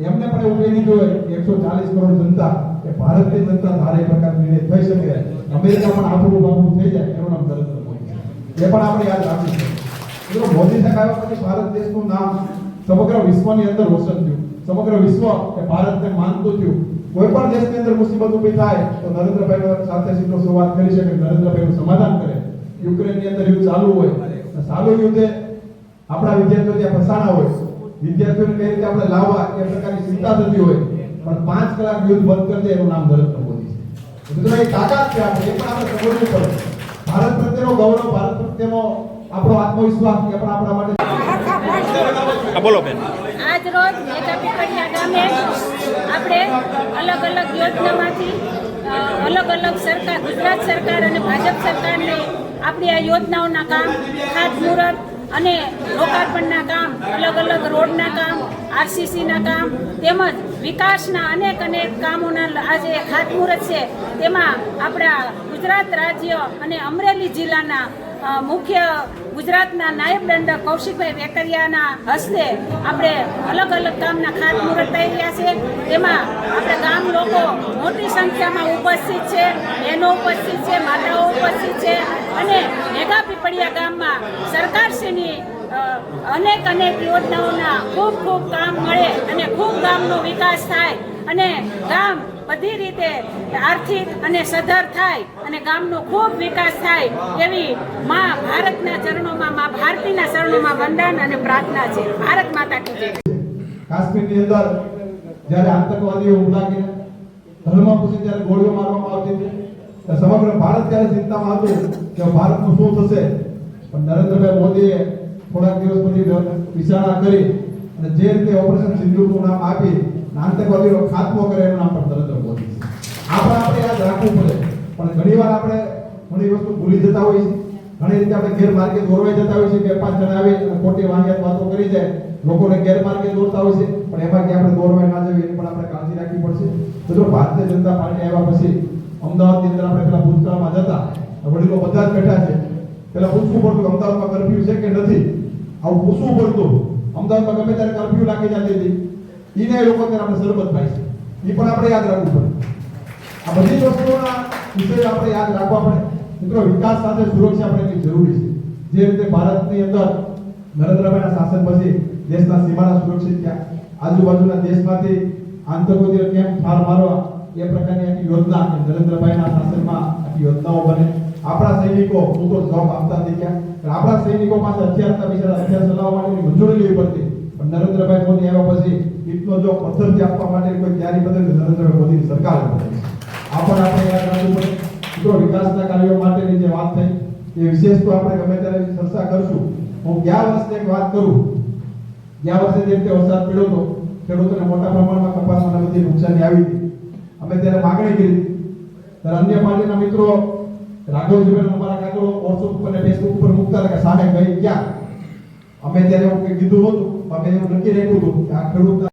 એમને પણ એકસો ચાલીસ કરોડ જનતા એ ભારતની જનતા ધારે પ્રકાર નિર્ણય થઈ શકે અમેરિકા પણ આપણું બાબુ થઈ જાય એનું નામ નરેન્દ્ર મોદી છે એ પણ આપણે યાદ રાખીશું મિત્રો, મોદી સાહેબ આવ્યા પછી ભારત દેશનું નામ સમગ્ર વિશ્વની અંદર રોશન થયું. સમગ્ર વિશ્વ એ ભારતને માનતું થયું. કોઈ પણ દેશની અંદર મુસીબત ઊભી થાય તો નરેન્દ્રભાઈ સાથે સીધો સંવાદ કરી શકે, નરેન્દ્રભાઈનું સમાધાન કરે. યુક્રેનની અંદર યુદ્ધ ચાલુ હોય ચાલુ યુદ્ધે આપણા વિદ્યાર્થીઓ ત્યાં ફસાણા હોય. વિદ્યાર્થીઓને કઈ રીતે આપણે લાવવા એ પ્રકારની ચિંતા થતી હોય. પણ પાંચ કલાક યુદ્ધ બંધ કરી દે એનું નામ નરેન્દ્ર મોદી છે. મિત્રો, એ તાકાત છે એ પણ આપણે સમજવું પડે. ભારત પ્રત્યેનો ગૌરવ ભારત પ્રત્યેનો આપણો આત્મવિશ્વાસ એ પણ આપણા માટે આજ રોજ મેઘા પીપળિયા ગામે આપણે અલગ અલગ યોજનામાંથી અલગ અલગ સરકાર ગુજરાત સરકાર અને ભાજપ સરકારને આપણી આ યોજનાઓના કામ ખાતમુહૂર્ત અને લોકાર્પણના કામ, અલગ અલગ રોડના કામ, આરસીસીના કામ, તેમજ વિકાસના અનેક અનેક કામોના આજે ખાતમુહૂર્ત છે. તેમાં આપણા ગુજરાત રાજ્ય અને અમરેલી જિલ્લાના મુખ્ય ગુજરાતના નાયબ દંડક કૌશિકભાઈ વેકરિયાના હસ્તે આપણે અલગ અલગ કામના ખાતમુહૂર્ત થઈ રહ્યા છે. તેમાં આપણે ગામ લોકો મોટી સંખ્યામાં ઉપસ્થિત છે, બહેનો ઉપસ્થિત છે, માતાઓ ઉપસ્થિત છે અને મેઘા પીપળિયા ગામમાં સરકારશ્રીની અનેક અનેક યોજનાઓના ખૂબ ખૂબ કામ મળે અને ખૂબ ગામનો વિકાસ થાય અને ગામ બધી રીતે આર્થિક અને સધર થાય અને ગામનો ખૂબ વિકાસ થાય એવી મા ભારતના ચરણોમાં, મા ભારતીના ચરણોમાં વંદન અને પ્રાર્થના છે. ભારત માતા કી જય. કાશ્મીરની અંદર જ્યારે આતંકવાદીઓ હુમલા કર્યા ધર્મ પૂછી ત્યારે ગોળીઓ મારવામાં આવતી હતી. સમગ્ર ભારત ત્યારે ચિંતામાં હતું કે ભારતનું શું થશે, પણ નરેન્દ્રભાઈ મોદીએ થોડાક દિવસ પછી વિચારણા કરી અને જે રીતે ઓપરેશન સિંદૂરનું નામ આપી આતંકવાદીઓ ખાત્મો કરે એનું નામ પણ નરેન્દ્ર આ પણ આપણે યાદ રાખવું પડે. પણ ઘણીવાર આપણે ઘણી વસ્તુ ભૂલી જતા હોઈએ. ઘણી રીતે આપણે ગેરમાર્ગે દોરવાઈ જતા હોઈએ છીએ. બે પાંચ જણા આવે અને ખોટી વાહિયાત વાતો કરી જાય. લોકોને ગેરમાર્ગે દોરતા હોય છે પણ એમાં કે આપણે દોરવાઈ ના જઈએ એની પણ આપણે કાળજી રાખવી પડશે. તો જો ભારતીય જનતા પાર્ટી આવ્યા પછી અમદાવાદની અંદર આપણે પેલા ભૂતકાળમાં જતા. વડીલો બધા જ બેઠા છે. પેલા પૂછવું પડતું અમદાવાદમાં કરફ્યુ છે કે નથી? આવું પૂછવું પડતું. અમદાવાદમાં ગમે ત્યારે કરફ્યુ લાગી જતી હતી. એને લોકો ત્યારે આપણે સરબત થાય છે. એ પણ આપણે યાદ રાખવું પડે. આ બધી વસ્તુઓના વિષય આપણે યાદ રાખવા પડે. મિત્રો, વિકાસ સાથે સુરક્ષા આપણે એટલી જરૂરી છે. જે રીતે ભારતની અંદર નરેન્દ્રભાઈના શાસન પછી દેશના સીમાના સુરક્ષિત થયા. આજુબાજુના દેશમાંથી આતંકવાદીઓ કેમ ઠાર મારવા એ પ્રકારની આખી યોજના નરેન્દ્રભાઈના શાસનમાં આખી યોજનાઓ બને. આપણા સૈનિકો, હું તો જવાબ આપતા ગયા આપણા સૈનિકો પાસે હથિયાર હતા બિચારા ચલાવવા માટેની મંજૂરી લેવી પડતી. પણ નરેન્દ્રભાઈ મોદી આવ્યા પછી ઈટનો જો પથ્થરથી આપવા માટે કોઈ તૈયારી બદલે નરેન્દ્રભાઈ મોદીની સરકાર બદલી આ પણ આપણે યાદ રાખવું પડે. મિત્રો, વિકાસના કાર્યો માટેની જે વાત થઈ, એ વિશેષ તો આપણે ગમે ત્યારે ચર્ચા કરશું. હું ગયા વર્ષની એક વાત કરું. ગયા વર્ષે જે રીતે વરસાદ પડ્યો હતો, ખેડૂતોને મોટા પ્રમાણમાં કપાસમાં બધી નુકસાની આવી હતી. અમે ત્યારે માગણી કરી. ત્યારે અન્ય પાર્ટીના મિત્રો રાઘવજીભાઈ અમારા કાગળો વોટ્સઅપ ઉપર ફેસબુક ઉપર મૂકતા હતા કે સામે ગઈ ક્યાં? અમે ત્યારે એવું કંઈ કીધું નહોતું અમે એવું નક્કી રાખ્યું હતું કે આ ખેડૂતના